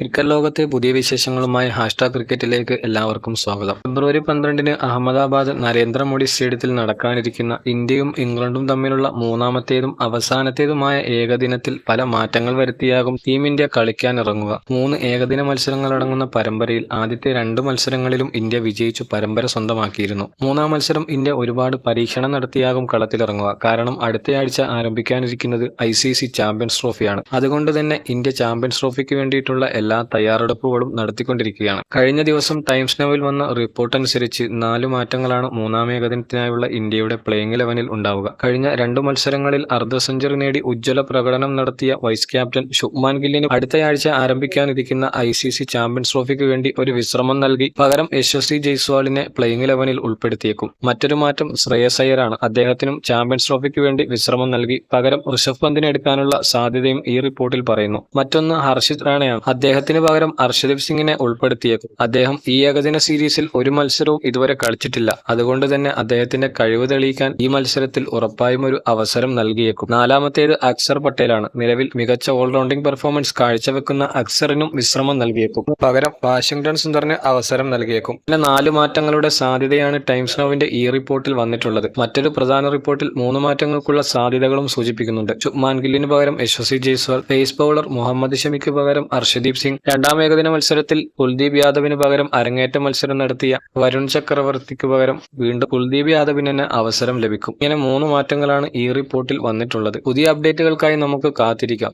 Cricket ലോകത്തെ പുതിയ വിശേഷങ്ങളുമായി ഹാഷ്ടാഗ് ക്രിക്കറ്റിലേക്ക് എല്ലാവർക്കും സ്വാഗതം. ഫെബ്രുവരി പന്ത്രണ്ടിന് അഹമ്മദാബാദ് നരേന്ദ്രമോദി സ്റ്റേഡിയത്തിൽ നടക്കാനിരിക്കുന്ന ഇന്ത്യയും ഇംഗ്ലണ്ടും തമ്മിലുള്ള മൂന്നാമത്തേതും അവസാനത്തേതുമായ ഏകദിനത്തിൽ പല മാറ്റങ്ങൾ വരുത്തിയാകും ടീം ഇന്ത്യ കളിക്കാനിറങ്ങുക. മൂന്ന് ഏകദിന മത്സരങ്ങളടങ്ങുന്ന പരമ്പരയിൽ ആദ്യത്തെ രണ്ട് മത്സരങ്ങളിലും ഇന്ത്യ വിജയിച്ചു പരമ്പര സ്വന്തമാക്കിയിരുന്നു. മൂന്നാം മത്സരം ഇന്ത്യ ഒരുപാട് പരീക്ഷണം നടത്തിയാകും കളത്തിലിറങ്ങുക. കാരണം അടുത്തയാഴ്ച ആരംഭിക്കാനിരിക്കുന്നത് ഐ സി സി ചാമ്പ്യൻസ് ട്രോഫിയാണ്. അതുകൊണ്ട് തന്നെ ഇന്ത്യ ചാമ്പ്യൻസ് ട്രോഫിക്ക് വേണ്ടിയിട്ടുള്ള തയ്യാറെടുപ്പുകളും നടത്തിക്കൊണ്ടിരിക്കുകയാണ്. കഴിഞ്ഞ ദിവസം ടൈംസ് നവിൽ വന്ന റിപ്പോർട്ട് അനുസരിച്ച് നാല് മാറ്റങ്ങളാണ് മൂന്നാം ഏകദിനത്തിനായുള്ള ഇന്ത്യയുടെ പ്ലേയിങ് ഇലവനിൽ ഉണ്ടാവുക. കഴിഞ്ഞ രണ്ടു മത്സരങ്ങളിൽ അർദ്ധ സെഞ്ചുറി നേടി ഉജ്ജ്വല പ്രകടനം നടത്തിയ വൈസ് ക്യാപ്റ്റൻ ശുഭ്മാൻ ഗില്ലിന് അടുത്തയാഴ്ച ആരംഭിക്കാനിരിക്കുന്ന ഐ സി സി ചാമ്പ്യൻസ് ട്രോഫിക്ക് വേണ്ടി ഒരു വിശ്രമം നൽകി പകരം യശസ്വി ജയ്സ്വാളിനെ പ്ലേയിങ് ഇലവനിൽ ഉൾപ്പെടുത്തിയേക്കും. മറ്റൊരു മാറ്റം ശ്രേയസ് അയ്യറാണ് അദ്ദേഹത്തിനും ചാമ്പ്യൻസ് ട്രോഫിക്ക് വേണ്ടി വിശ്രമം നൽകി പകരം ഋഷഭ് പന്തിനെടുക്കാനുള്ള സാധ്യതയും ഈ റിപ്പോർട്ടിൽ പറയുന്നു. മറ്റൊന്ന് ഹർഷിത് റാണയാണ്. അദ്ദേഹത്തിന് പകരം അർഷദീപ് സിംഗിനെ ഉൾപ്പെടുത്തിയേക്കും. അദ്ദേഹം ഈ ഏകദിന സീരീസിൽ ഒരു മത്സരവും ഇതുവരെ കളിച്ചിട്ടില്ല. അതുകൊണ്ട് തന്നെ അദ്ദേഹത്തിന്റെ കഴിവ് തെളിയിക്കാൻ ഈ മത്സരത്തിൽ ഉറപ്പായും ഒരു അവസരം നൽകിയേക്കും. നാലാമത്തേത് അക്സർ പട്ടേലാണ്. നിലവിൽ മികച്ച ഓൾറൗണ്ടിംഗ് പെർഫോമൻസ് കാഴ്ചവെക്കുന്ന അക്സറിനും വിശ്രമം നൽകിയേക്കും. പകരം വാഷിംഗ്ടൺ സുന്ദറിന് അവസരം നൽകിയേക്കും. പിന്നെ നാല് മാറ്റങ്ങളുടെ സാധ്യതയാണ് ടൈംസ് നോവിന്റെ ഈ റിപ്പോർട്ടിൽ വന്നിട്ടുള്ളത്. മറ്റൊരു പ്രധാന റിപ്പോർട്ടിൽ മൂന്ന് മാറ്റങ്ങൾക്കുള്ള സാധ്യതകളും സൂചിപ്പിക്കുന്നുണ്ട്. ചുമ്മാൻ ഗില്ലിന് പകരം യശസ്വി ജയ്സ്വാൾ പേസ് ബൗളർ മുഹമ്മദ് ഷമിക്ക് പകരം അർഷദീപ് സിംഗ് രണ്ടാം ഏകദിന മത്സരത്തിൽ കുൽദീപ് യാദവിന് പകരം അരങ്ങേറ്റ മത്സരം നടത്തിയ വരുൺ ചക്രവർത്തിക്ക് പകരം വീണ്ടും കുൽദീപ് യാദവിന് തന്നെ അവസരം ലഭിക്കും. ഇങ്ങനെ മൂന്ന് മാറ്റങ്ങളാണ് ഈ റിപ്പോർട്ടിൽ വന്നിട്ടുള്ളത്. പുതിയ അപ്ഡേറ്റുകൾക്കായി നമുക്ക് കാത്തിരിക്കാം.